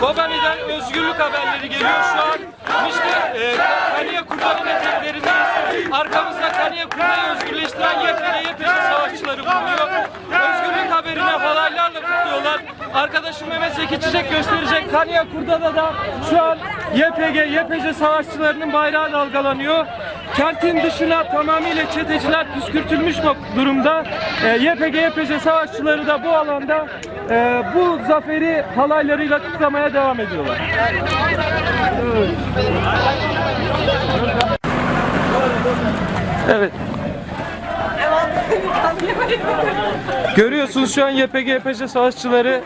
Kobani'den özgürlük haberleri geliyor şu an. İşte e, Kaniye Kurban'ın eteklerindeyiz. Arkamızda Kaniye Kurban'ı özgürleştiren YPG YPG savaşçıları bulunuyor. Özgürlük haberine halaylarla kutluyorlar. Arkadaşım Mehmet Zeki Çiçek gösterecek. Kaniye Kurda'da da şu an YPG YPG savaşçılarının bayrağı dalgalanıyor. Kentin dışına tamamıyla çeteciler püskürtülmüş durumda. E, YPG YPG savaşçıları da bu alanda e, bu zaferi halaylarıyla kutlamaya devam ediyorlar. Evet. Görüyorsunuz şu an YPG YPG savaşçıları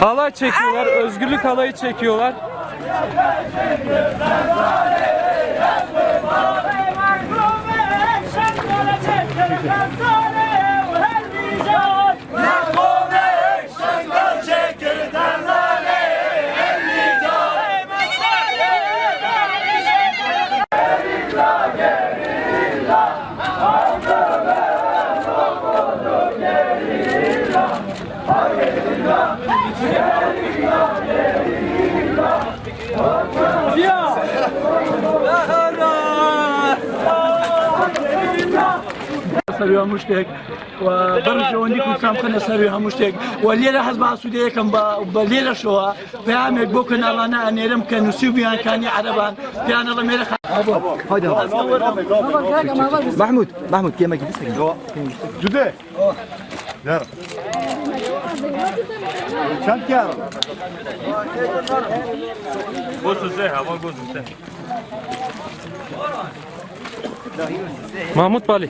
halay çekiyorlar, özgürlük halayı çekiyorlar. سەروی هەموو شتێک و بەڕژەوەندی کوردستان بخەنە سەروی هەموو شتێک و لێرە هەز بە ئاسوودەیەکەم بە لێرەشەوە پامێک بۆ کەناڵانە ئەنێرم کە نووسیبیانکانی عربان پیانەڵە مێرە محمود محمود كيما كيف Cüde. Ver. Çent gel. Mahmut Bali.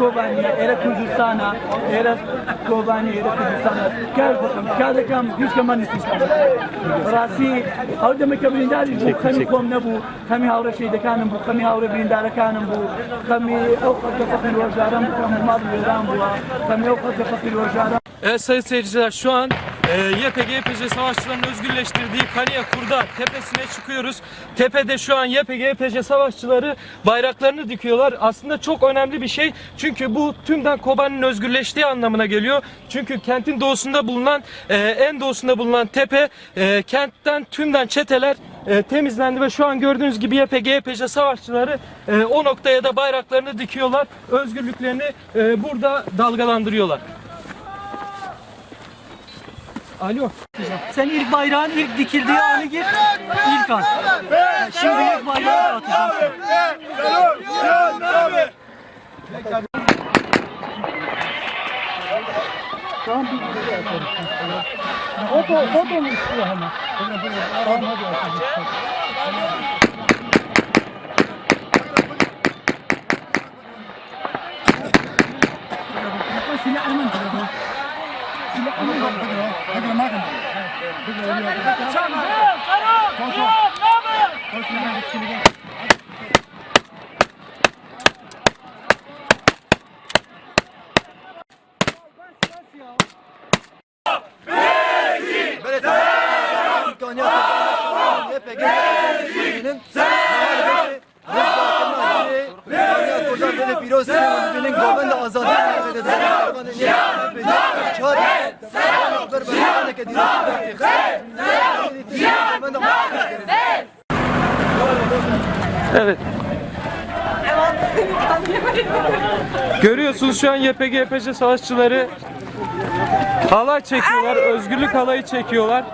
كوبانيا إلى كردستانا إلى كوبانيا إلى كردستانا كار بخم كار كم هیچ کم نیستیش راسی أو دم که برینداری بو خمی کم نبو خمی هاور شیده کانم بو خمی هاور بریندار کانم بو خمی أو خط فقیر وجارم بو خمی مال ویران بو خمی أو خط فقیر وجارم سيد سيد شوان e, YPG YPG savaşçılarının özgürleştirdiği Kaniye Kurda tepesine çıkıyoruz. Tepede şu an YPG YPG savaşçıları bayraklarını dikiyorlar. Aslında çok önemli bir şey. Çünkü bu tümden Kobani'nin özgürleştiği anlamına geliyor. Çünkü kentin doğusunda bulunan e, en doğusunda bulunan tepe e, kentten tümden çeteler e, temizlendi ve şu an gördüğünüz gibi YPG YPG savaşçıları e, o noktaya da bayraklarını dikiyorlar. Özgürlüklerini e, burada dalgalandırıyorlar. Alo. Sen ilk bayrağın ilk dikildiği anı gir. İlk an. Şimdi ilk bayrağı atacaksın. Foto, foto mu istiyor hemen? Tamam hadi atalım. Hadi bakın. Hadi bakın. Hadi bakın. Hadi بیروسی من بینن گوبند آزادی کرده در جهاد Evet. Görüyorsunuz şu an YPG YPC savaşçıları halay çekiyorlar. Özgürlük halayı çekiyorlar.